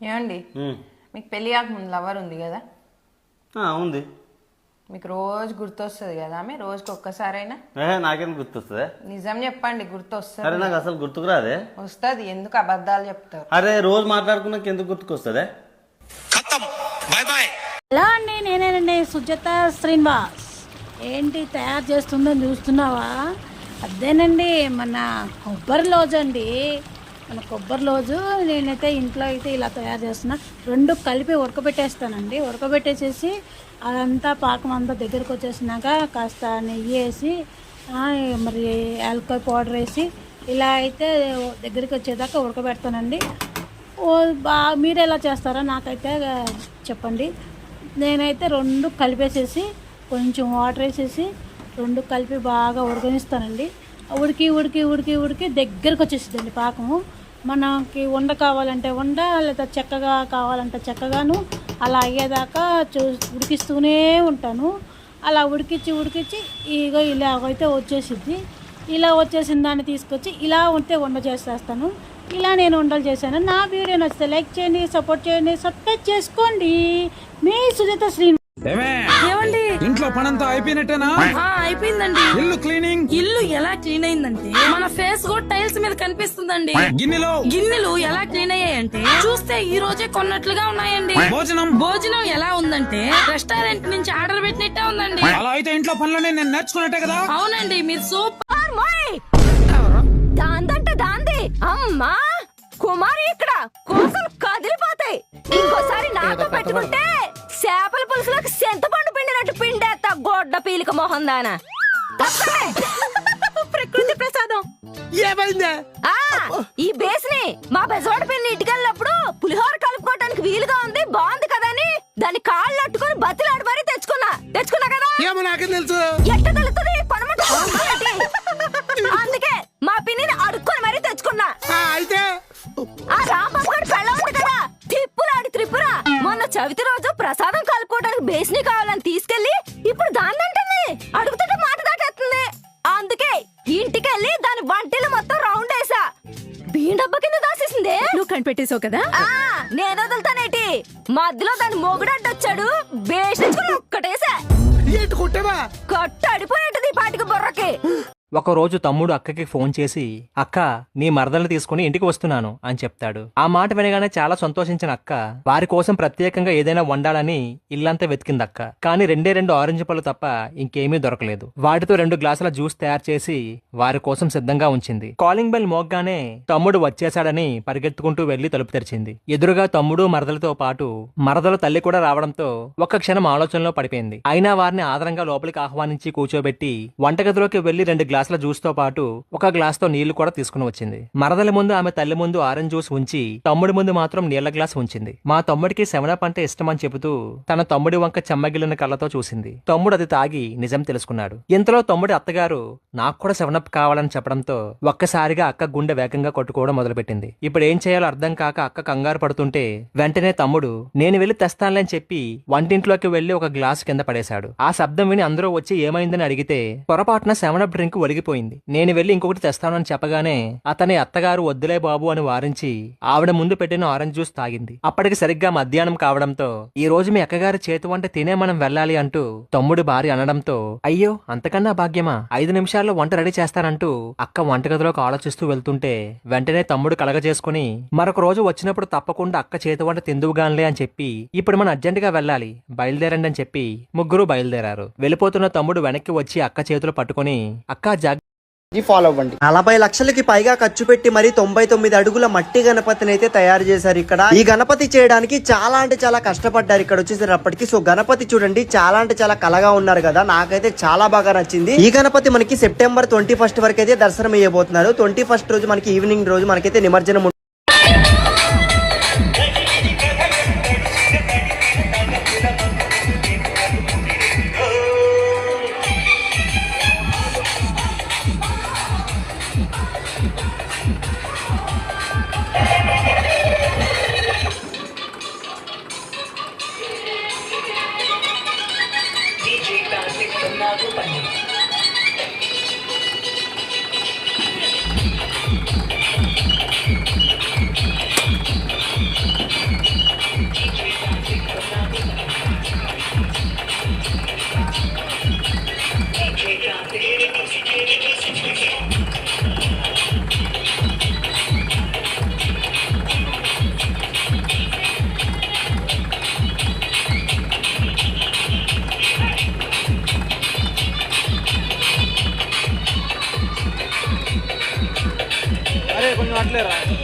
ఏమండి. మీకు పెళ్ళి కాకముందు లవర్ ఉంది కదా? ఆ, ఉంది. మీకు రోజు గుర్తొస్తుంది కదా ఆమె? రోజుకి ఒక్కసారైనా? నాకేం గుర్తొస్తుంది? నిజం చెప్పండి అరే గుర్తొస్తుంది నాకు అసలు గుర్తుకురాదే వస్తుంది ఎందుకు అబద్ధాలు చెప్తారు? అరే రోజు మాట్లాడుకున్నాక ఎందుకు గుర్తుకొస్తుందే? హలో అండి నేనేనండి సుజాత శ్రీనివాస్. ఏంటి తయారు చేస్తుందని చూస్తున్నావా? అదేనండి మన కొబ్బరి లోజు అండి మన కొబ్బరి రోజు నేనైతే ఇంట్లో అయితే ఇలా తయారు చేస్తున్నా. రెండు కలిపి ఉడకబెట్టేస్తానండి. ఉడకబెట్టేసేసి అదంతా పాకం అంతా దగ్గరకు వచ్చేసినాక కాస్త నెయ్యి వేసి మరి యాలకాయ పౌడర్ వేసి ఇలా అయితే దగ్గరికి వచ్చేదాకా ఉడకబెడతానండి. ఓ బా మీరు ఎలా చేస్తారో నాకైతే చెప్పండి. నేనైతే రెండు కలిపేసేసి కొంచెం వాటర్ వేసేసి రెండు కలిపి బాగా ఉడకనిస్తానండి. ఉడికి ఉడికి ఉడికి ఉడికి దగ్గరకు వచ్చేసిందండి పాకము. మనకి వండ కావాలంటే వండ లేదా చెక్కగా కావాలంటే చెక్కగాను అలా అయ్యేదాకా చూ ఉడికిస్తూనే ఉంటాను. అలా ఉడికించి ఉడికించి ఇగో ఇలాగైతే అయితే వచ్చేసిద్ది. ఇలా వచ్చేసిన దాన్ని తీసుకొచ్చి ఇలా ఉంటే వండ చేసేస్తాను. ఇలా నేను వంటలు చేశాను. నా వీడియో నచ్చితే లైక్ చేయండి సపోర్ట్ చేయండి సబ్స్క్రైబ్ చేసుకోండి. మీ సుజాత శ్రీ ఏమండి? ఇంట్లో పనంతా అయిపోయినట్టేనా? ఆ, అయిపోయిందండి. ఇల్లు క్లీనింగ్? ఇల్లు ఎలా క్లీన్ అయిందంటే మన ఫేస్ కూడా టైల్స్ మీద కనిపిస్తుందండి. గిన్నెలో? గిన్నెలు ఎలా క్లీన్ అయ్యాయంటే చూస్తే ఈ రోజే కొన్నట్లుగా ఉన్నాయండి. భోజనం? భోజనం ఎలా ఉందంటే రెస్టారెంట్ నుంచి ఆర్డర్ పెట్టినట్టే ఉందండి. అలా అయితే ఇంట్లో పనులనే నేను నేర్చుకున్నట్టే కదా? అవునండి మీరు సూపర్. దాందంటే దాంది. అమ్మా! కుమారి ఇక్కడ కోసలు కదిలిపోతాయి. ఇంకోసారి నాతో పెట్టుకుంటే చేపల పులుసులోకి సెంతపండు పిండినట్టు పిండేస్తా గొడ్డ పీలిక మొహం దాన. ప్రకృతి ప్రసాదం. ఏమైందే? ఆ ఈ బేస్ని మా బెజవాడ పిన్ని ఇటుకెళ్ళినప్పుడు పులిహోర కలుపుకోవడానికి వీలుగా ఉంది బాగుంది కదా అని దాని కాళ్ళు అట్టుకొని బతిలాడి మరీ తెచ్చుకున్నా. తెచ్చుకున్నా కదా? ఏమో నాకేం తెలుసు. ఎట్ట తెలుస్తుంది? పనమంట అందుకే మా పిన్నిని అడుక్కొని మరీ తెచ్చుకున్నా. ఆ, అయితే? ఆ రాంబాబు గారి పెళ్ళ ఉంది కదా? తిప్పులాడి త్రిపుర. మొన్న చవితి రోజు ప్రసాదం కలుపుకోవడానికి బేస్ని కావాలని తీసుకెళ్ళి ఇప్పుడు దాన్నంటుంది. అడుగుతుంటే మాట దాటేస్తుంది. అందుకే ఇంటికెళ్ళి దాని వంటిలు మొత్తం రౌండ్ వేసా. బియ్యం డబ్బా కింద దాసేసిందే. నువ్వు కనిపెట్టేసావు కదా? ఆ నేను వదులుతానేటి. మధ్యలో దాని మొగుడడ్డొచ్చాడు బేసించుకుని ఒక్కటేసా. ఏంటి కొట్టావా? కట్టు అడిపోయేటది ఈ పాటికి బుర్రకి. ఒకరోజు తమ్ముడు అక్కకి ఫోన్ చేసి అక్క నీ మరదలు తీసుకుని ఇంటికి వస్తున్నాను అని చెప్తాడు. ఆ మాట వినగానే చాలా సంతోషించిన అక్క వారి కోసం ప్రత్యేకంగా ఏదైనా వండాలని ఇల్లంతా వెతికింది అక్క కానీ రెండే రెండు ఆరెంజ్ పళ్ళు తప్ప ఇంకేమీ దొరకలేదు. వాటితో రెండు గ్లాసుల జ్యూస్ తయారు చేసి వారి కోసం సిద్ధంగా ఉంచింది. కాలింగ్ బెల్ మోగ్గానే తమ్ముడు వచ్చేశాడని పరిగెత్తుకుంటూ వెళ్ళి తలుపు తెరిచింది. ఎదురుగా తమ్ముడు మరదలతో పాటు మరదల తల్లి కూడా రావడంతో ఒక్క క్షణం ఆలోచనలో పడిపోయింది. అయినా వారిని ఆదరంగా లోపలికి ఆహ్వానించి కూర్చోబెట్టి వంటగదిలోకి వెళ్ళి రెండు గ్లాసుల జ్యూస్తో పాటు ఒక గ్లాస్తో నీళ్ళు కూడా తీసుకుని వచ్చింది. మరదల ముందు ఆమె తల్లి ముందు ఆరెంజ్ జ్యూస్ ఉంచి తమ్ముడి ముందు మాత్రం నీళ్ళ గ్లాస్ ఉంచింది. మా తమ్ముడికి సెవెనప్ అంటే ఇష్టమని చెబుతూ తన తమ్ముడి వంక చెమ్మగిలిన కళ్ళతో చూసింది. తమ్ముడు అది తాగి నిజం తెలుసుకున్నాడు. ఇంతలో తమ్ముడి అత్తగారు నాకు కూడా సెవెనప్ కావాలని చెప్పడంతో ఒక్కసారిగా అక్క గుండె వేగంగా కొట్టుకోవడం మొదలుపెట్టింది. ఇప్పుడు ఏం చేయాలో అర్థం కాక అక్క కంగారు పడుతుంటే వెంటనే తమ్ముడు నేను వెళ్ళి తెస్తానులేని చెప్పి వంటింట్లోకి వెళ్ళి ఒక గ్లాస్ కింద పడేశాడు. ఆ శబ్దం విని అందరూ వచ్చి ఏమైందని అడిగితే పొరపాటున సెవెనప్ డ్రింక్ ఒలిగిపోయింది నేను వెళ్ళి ఇంకొకటి తెస్తానని చెప్పగానే అతని అత్తగారు వద్దులే బాబు అని వారించి ఆవిడ ముందు పెట్టిన ఆరెంజ్ జ్యూస్ తాగింది. అప్పటికి సరిగ్గా మధ్యాహ్నం కావడంతో ఈ రోజు మీ అక్కగారి చేతి వంట తినే మనం వెళ్ళాలి అంటూ తమ్ముడు భార్య అనడంతో అయ్యో అంతకన్నా భాగ్యమా? ఐదు నిమిషాల్లో వంట రెడీ చేస్తానంటూ అక్క వంటగదిలోకి ఆలోచిస్తూ వెళ్తుంటే వెంటనే తమ్ముడు కలగజేసుకుని మరొక రోజు వచ్చినప్పుడు తప్పకుండా అక్క చేతి వంట తిందువుగాన్లే అని చెప్పి ఇప్పుడు మనం అర్జెంటుగా వెళ్ళాలి బయలుదేరండి అని చెప్పి ముగ్గురు బయలుదేరారు. వెళ్ళిపోతున్న తమ్ముడు వెనక్కి వచ్చి అక్క చేతులు పట్టుకుని అక్క జాగ్ ఫాలో అవ్వండి. నలభై లక్షలకి పైగా ఖర్చు పెట్టి మరి తొంభై తొమ్మిది అడుగుల మట్టి గణపతిని అయితే తయారు చేశారు ఇక్కడ. ఈ గణపతి చేయడానికి చాలా అంటే చాలా కష్టపడ్డారు ఇక్కడ వచ్చేసేటప్పటికి సో గణపతి చూడండి చాలా అంటే చాలా కలగా ఉన్నారు కదా. నాకైతే చాలా బాగా నచ్చింది. ఈ గణపతి మనకి సెప్టెంబర్ ట్వంటీ ఫస్ట్ వరకు అయితే దర్శనం ఇవ్వబోతున్నారు ట్వంటీ ఫస్ట్ రోజు మనకి ఈవినింగ్ రోజు మనకైతే నిమజ్జనం இல்லைடா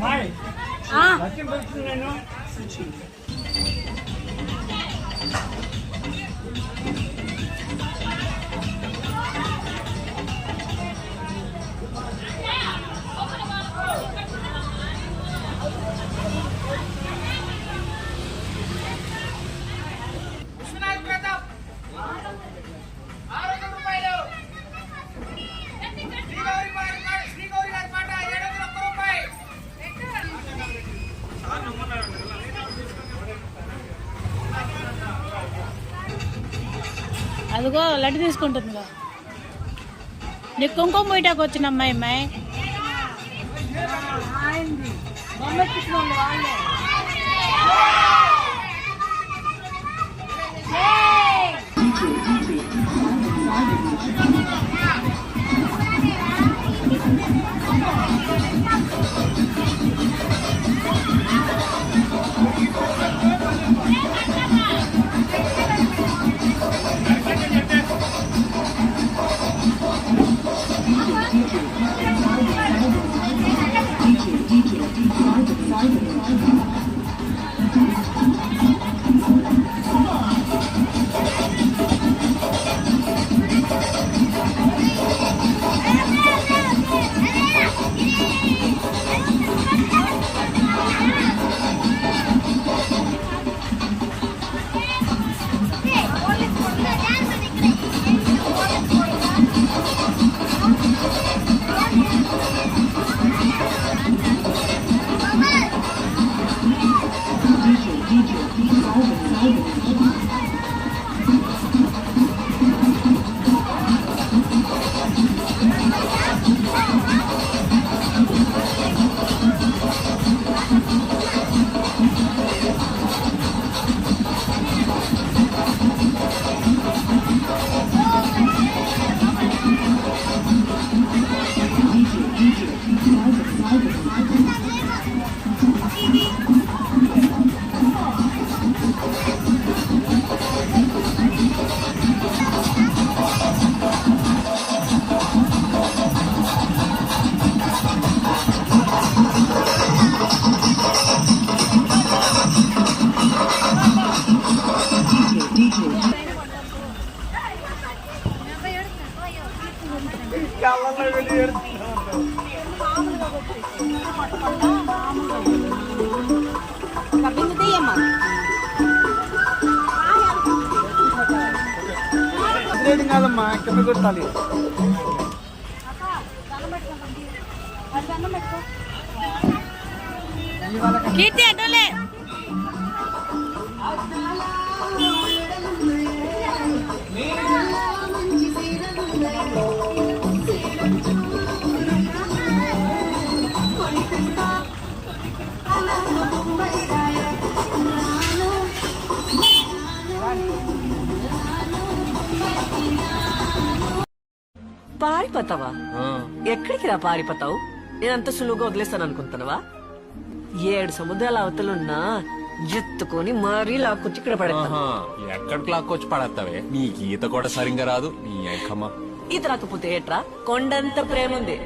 Mike. Ah. Nothing but you know. అదిగో లడ్డు తీసుకుంటుందిగా. నీకు కుంకుమ పోయిటాకు వచ్చిన అమ్మాయి అమ్మాయి. కాదమ్మా いいね。కింద కొట్టాలి కీర్తి అడ్డలే పారిపోతావా? ఎక్కడికి రా పారిపోతావు? నేనంత సులువుగా వదిలేస్తాను అనుకుంటున్నావా? ఏడు సముద్రాల అవతలున్నా ఎత్తుకొని మరీ లాక్కొచ్చి ఇక్కడ పడతాను ఎక్కడికి లాక్కొచ్చి పడేస్తావే? నీకు ఈత కూడా సరిగ్గా రాదు నీ ఈత రాకపోతే ఏట్రా? కొండంత ప్రేమ ఉంది